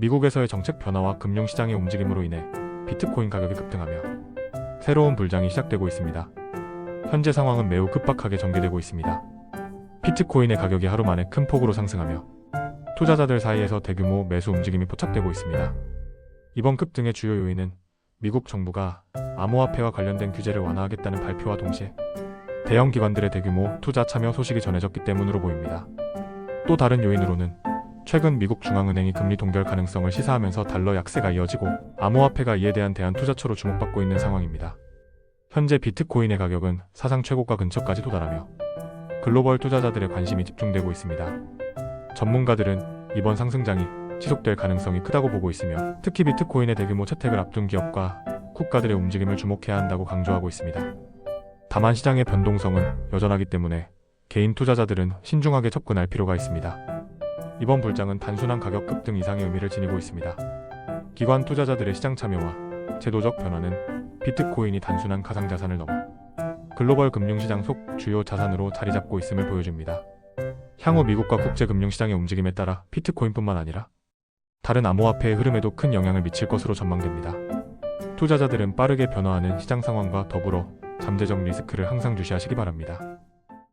미국에서의 정책 변화와 금융시장의 움직임으로 인해 비트코인 가격이 급등하며 새로운 불장이 시작되고 있습니다. 현재 상황은 매우 급박하게 전개되고 있습니다. 비트코인의 가격이 하루 만에 큰 폭으로 상승하며 투자자들 사이에서 대규모 매수 움직임이 포착되고 있습니다. 이번 급등의 주요 요인은 미국 정부가 암호화폐와 관련된 규제를 완화하겠다는 발표와 동시에 대형 기관들의 대규모 투자 참여 소식이 전해졌기 때문으로 보입니다. 또 다른 요인으로는 최근 미국 중앙은행이 금리 동결 가능성을 시사하면서 달러 약세가 이어지고 암호화폐가 이에 대한 대안 투자처로 주목받고 있는 상황입니다. 현재 비트코인의 가격은 사상 최고가 근처까지 도달하며 글로벌 투자자들의 관심이 집중되고 있습니다. 전문가들은 이번 상승장이 지속될 가능성이 크다고 보고 있으며 특히 비트코인의 대규모 채택을 앞둔 기업과 국가들의 움직임을 주목해야 한다고 강조하고 있습니다. 다만 시장의 변동성은 여전하기 때문에 개인 투자자들은 신중하게 접근할 필요가 있습니다. 이번 불장은 단순한 가격 급등 이상의 의미를 지니고 있습니다. 기관 투자자들의 시장 참여와 제도적 변화는 비트코인이 단순한 가상자산을 넘어 글로벌 금융시장 속 주요 자산으로 자리 잡고 있음을 보여줍니다. 향후 미국과 국제 금융시장의 움직임에 따라 비트코인뿐만 아니라 다른 암호화폐의 흐름에도 큰 영향을 미칠 것으로 전망됩니다. 투자자들은 빠르게 변화하는 시장 상황과 더불어 잠재적 리스크를 항상 주시하시기 바랍니다.